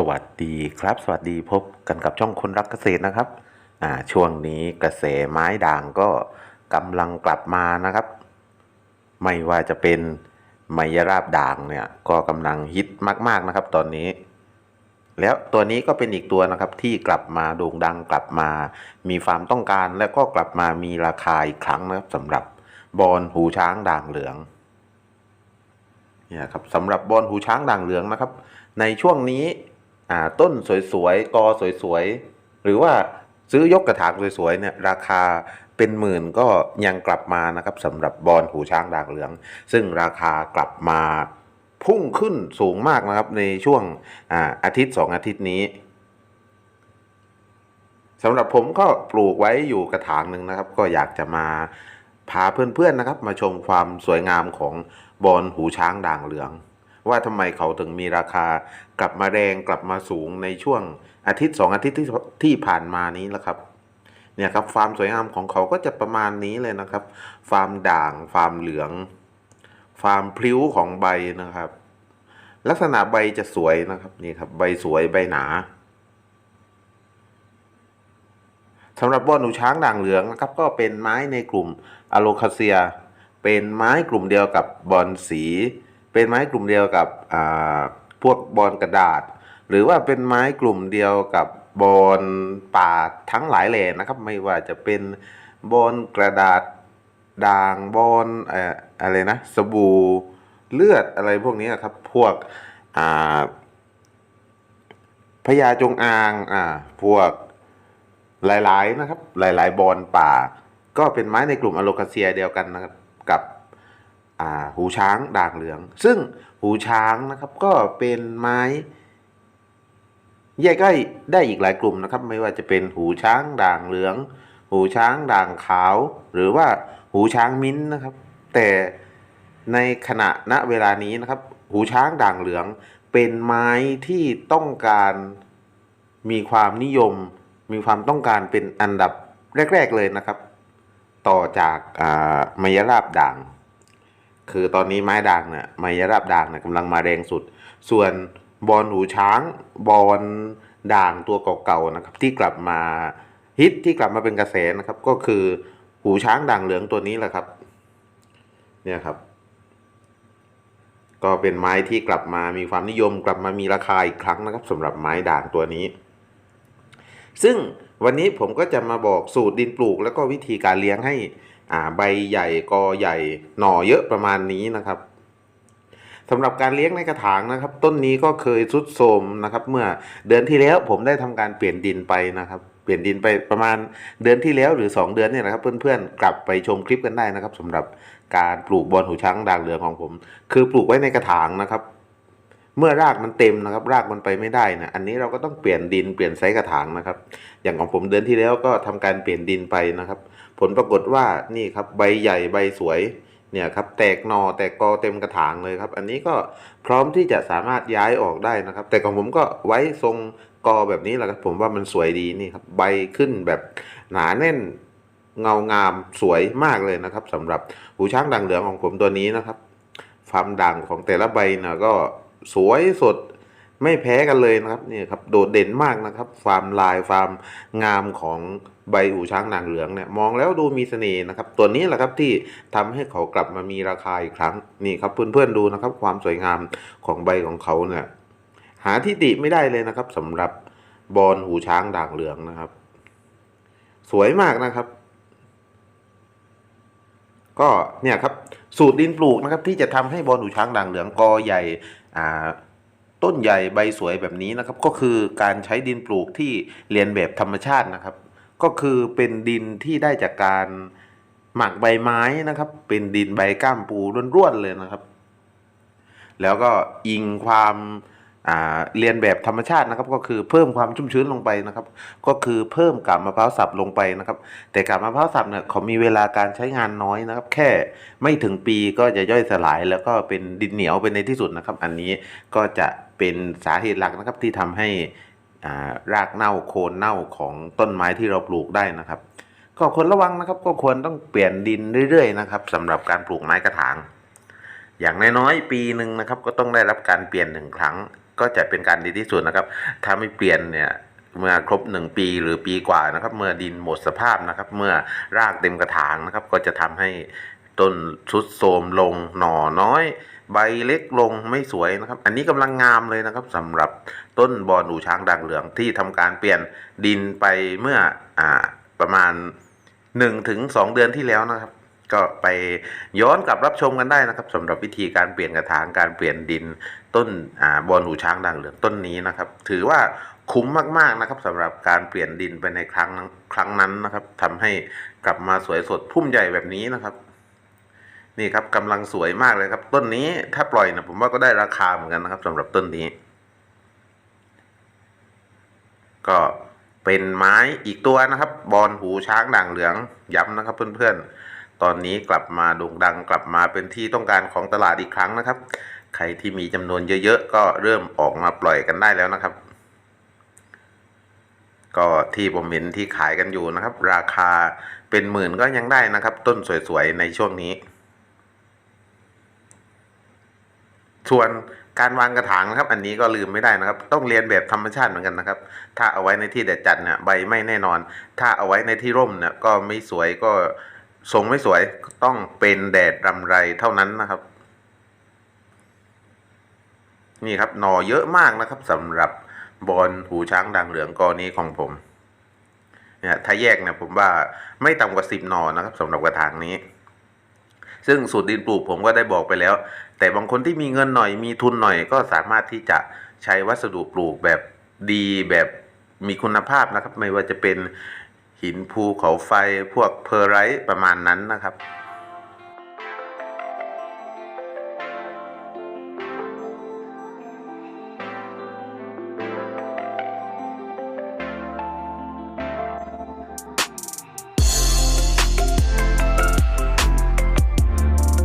สวัสดีครับ สวัสดีพบกันกับช่องคนรักเกษตรนะครับอ่าช่วงนี้กระแสไม้ด่างก็กำลังกลับมานะครับ ไม่ว่าจะเป็นไมยราบด่างเนี่ยก็กำลังฮิตมากๆนะครับ ตอนนี้ แล้วตัวนี้ก็เป็นอีกตัวนะครับที่กลับมาโด่งดังกลับมา มีความต้องการและก็กลับมามีราคาอีกครั้งนะครับสำหรับบอลหูช้างด่างเหลืองเนี่ยครับสำหรับบอลหูช้างด่างเหลืองนะครับ ในช่วงนี้ อ่าต้นสวยๆ กอสวยๆ หรือว่าซื้อยกกระถางสวยๆเนี่ยราคาเป็นหมื่นก็ยังกลับมานะครับสำหรับบอลหูช้างด่างเหลือง ซึ่งราคากลับมาพุ่งขึ้นสูงมากนะครับในช่วงอาอาทิตย์สองอาทิตย์นี้สำหรับผมก็ปลูกไว้อยู่กระถางหนึ่งนะครับ ก็อยากจะมาพาเพื่อนๆนะครับ มาชมความสวยงามของบอลหูช้างด่างเหลือง ว่าทำไมเขาถึงมีราคากลับมาแรงกลับมาสูงในช่วงอาทิตย์สองอาทิตย์ที่ที่ผ่านมานี้แล้วครับเนี่ยครับฟาร์มสวยงามของเขาก็จะประมาณนี้เลยนะครับ ฟาร์มด่างฟาร์มเหลือง ฟาร์มพลิ้วของใบนะครับ ลักษณะใบจะสวยนะครับนี่ครับใบสวยใบหนาสำหรับบอนหนูช้างด่างเหลืองนะครับก็เป็นไม้ในกลุ่มอะโลคาเซีย เป็นไม้กลุ่มเดียวกับบอนสี เป็นไม้กลุ่มเดียวกับพวกบอนกระดาษ หรือว่าเป็นไม้กลุ่มเดียวกับบอนป่าทั้งหลายแหล่นะครับ ไม่ว่าจะเป็นบอนกระดาษด่างบอนออะไรนะสบู่เลือดอะไรพวกนี้ครับพวกพญาจงอางอ่าพวกหลายๆนะครับหลายๆบอนป่า ก็เป็นไม้ในกลุ่มอะโลคาเซียเดียวกันนะครับกับ หูช้างด่างเหลือง ซึ่งหูช้างนะครับก็เป็นไม้แยกได้ได้อีกหลายกลุ่มนะครับ ไม่ว่าจะเป็นหูช้างด่างเหลือง หูช้างด่างขาว หรือว่าหูช้างมิ้นท์นะครับ แต่ในขณะณเวลานี้นะครับ หูช้างด่างเหลือง เป็นไม้ที่ต้องการมีความนิยม มีความต้องการเป็นอันดับแรก ๆเลยนะครับ ต่อจากามายราบด่าง คือตอนนี้ไม้ด่างเนี่ยไมยราบด่างเนี่ยกำลังมาแรงสุด ส่วนบอลหูช้างบอลด่างตัวเก่าๆนะครับ ที่กลับมาฮิตที่กลับมาเป็นกระแสนะครับ ก็คือหูช้างด่างเหลืองตัวนี้แหละครับ เนี่ยครับ ก็เป็นไม้ที่กลับมามีความนิยมกลับมามีราคาอีกครั้งนะครับสำหรับไม้ด่างตัวนี้ ซึ่งวันนี้ผมก็จะมาบอกสูตรดินปลูก แล้วก็วิธีการเลี้ยงให้ อ่าใบใหญ่กอใหญ่หน่อเยอะประมาณนี้นะครับสำหรับการเลี้ยงในกระถางนะครับ ต้นนี้ก็เคยทรุดโทรมนะครับ เมื่อเดือนที่แล้วผมได้ทำการเปลี่ยนดินไปนะครับ เปลี่ยนดินไปประมาณเดือนที่แล้วหรือ 2 เดือนเนี่ยนะครับ เพื่อนๆกลับไปชมคลิปกันได้นะครับสำหรับการปลูกบอลหูช้างด่างเหลืองของผม คือปลูกไว้ในกระถางนะครับ เมื่อรากมันเต็มนะครับ รากมันไปไม่ได้นะอันนี้เราก็ต้องเปลี่ยนดินเปลี่ยนไซส์กระถางนะครับ อย่างของผมเดือนที่แล้วก็ทำการเปลี่ยนดินไปนะครับ ผลปรากฏว่านี่ครับใบใหญ่ใบสวยเนี่ยครับแตกหนอแตกกอเต็มกระถางเลยครับ อันนี้ก็พร้อมที่จะสามารถย้ายออกได้นะครับ แต่ของผมก็ไว้ทรงกอแบบนี้แหละครับ ผมว่ามันสวยดีนี่ครับใบขึ้นแบบหนาแน่นเงางามสวยมากเลยนะครับสำหรับหูช้างด่างเหลืองของผมตัวนี้นะครับความด่างของแต่ละใบนะก็ สวยสดไม่แพ้กันเลยนะครับนี่ครับโดดเด่นมากนะครับความลายความงามของใบหูช้างนางเหลืองเนี่ยมองแล้วดูมีเสน่ห์นะครับ ตัวนี้แหละครับที่ทำให้เขากลับมามีราคาอีกครั้งนี่ครับเพื่อนๆดูนะครับ ความสวยงามของใบของเขาเนี่ยหาที่ติไม่ได้เลยนะครับสำหรับบอลหูช้างด่างเหลืองนะครับ สวยมากนะครับ ก็เนี่ยครับสูตรดินปลูกนะครับ ที่จะทำให้บอลหูช้างด่างเหลืองกอใหญ่ต้นใหญ่ใบสวยแบบนี้นะครับ ก็คือการใช้ดินปลูกที่เรียนแบบธรรมชาตินะครับ ก็คือเป็นดินที่ได้จากการหมักใบไม้นะครับ เป็นดินใบก้ามปูร่วนๆเลยนะครับ แล้วก็อิงความ เรียนแบบธรรมชาตินะครับก็คือเพิ่มความชุ่มชื้นลงไปนะครับ ก็คือเพิ่มกาบมะพร้าวสับลงไปนะครับ แต่กาบมะพร้าวสับเนี่ยเขามีเวลาการใช้งานน้อยนะครับ แค่ไม่ถึงปีก็จะย่อยสลาย แล้วก็เป็นดินเหนียวเป็นในที่สุดนะครับ อันนี้ก็จะเป็นสาเหตุหลักนะครับที่ทำให้อ่ารากเน่าโคนเน่าของต้นไม้ที่เราปลูกได้นะครับ ก็ควรระวังนะครับ ก็ควรต้องเปลี่ยนดินเรื่อยๆนะครับสำหรับการปลูกไม้กระถาง อย่างน้อยๆปีหนึ่งนะครับ ก็ต้องได้รับการเปลี่ยนหนึ่งครั้ง ก็จะเป็นการดีที่สุดนะครับ ถ้าไม่เปลี่ยนเนี่ยเมื่อครบหนึ่งปีหรือปีกว่านะครับ เมื่อดินหมดสภาพนะครับ เมื่อรากเต็มกระถางนะครับ ก็จะทำให้ต้นชุดโทรมลงหน่อน้อย ใบเล็กลงไม่สวยนะครับ อันนี้กำลังงามเลยนะครับสำหรับต้นบอนหูช้างด่างเหลืองที่ทำการเปลี่ยนดินไปเมื่ออประมาณ1ถึง2เดือนที่แล้วนะครับ ก็ไปย้อนกลับรับชมกันได้นะครับสำหรับวิธีการเปลี่ยนกระถางการเปลี่ยนดินต้นอ่าบอนหูช้างด่างเหลืองต้นนี้นะครับ ถือว่าคุ้มมากๆนะครับสำหรับการเปลี่ยนดินไปในครั้งนั้นครั้งนั้นนะครับทำให้กลับมาสวยสดพุ่มใหญ่แบบนี้นะครับ นี่ครับกำลังสวยมากเลยครับ ต้นนี้ถ้าปล่อยนะผมว่าก็ได้ราคาเหมือนกันนะครับสำหรับต้นนี้ ก็เป็นไม้อีกตัวนะครับ บอนหูช้างด่างเหลืองย้ำนะครับเพื่อนๆ ตอนนี้กลับมาโด่งดังกลับมาเป็นที่ต้องการของตลาดอีกครั้งนะครับ ใครที่มีจำนวนเยอะๆ ก็เริ่มออกมาปล่อยกันได้แล้วนะครับ ก็ที่ผมเห็นที่ขายกันอยู่นะครับ ราคาเป็นหมื่นก็ยังได้นะครับ ต้นสวยๆในช่วงนี้ ส่วนการวางกระถางนะครับ อันนี้ก็ลืมไม่ได้นะครับ ต้องเรียนแบบธรรมชาติเหมือนกันนะครับ ถ้าเอาไว้ในที่แดดจัดเนี่ยใบไม่แน่นอน ถ้าเอาไว้ในที่ร่มเนี่ยก็ไม่สวยก็ ทรงไม่สวยต้องเป็นแดดรำไรเท่านั้นนะครับ นี่ครับหน่อเยอะมากนะครับสำหรับบอลหูช้างด่างเหลืองกอนี้ของผมเนี่ยถ้าแยกเนี่ยผมว่าไม่ต่ำกว่าสิบหน่อนะครับสำหรับกระถางนี้ ซึ่งสูตรดินปลูกผมก็ได้บอกไปแล้ว แต่บางคนที่มีเงินหน่อยมีทุนหน่อยก็สามารถที่จะใช้วัสดุปลูกแบบดีแบบมีคุณภาพนะครับ ไม่ว่าจะเป็น หินภูเขาไฟพวกเพอร์ไรต์ประมาณนั้นนะครับ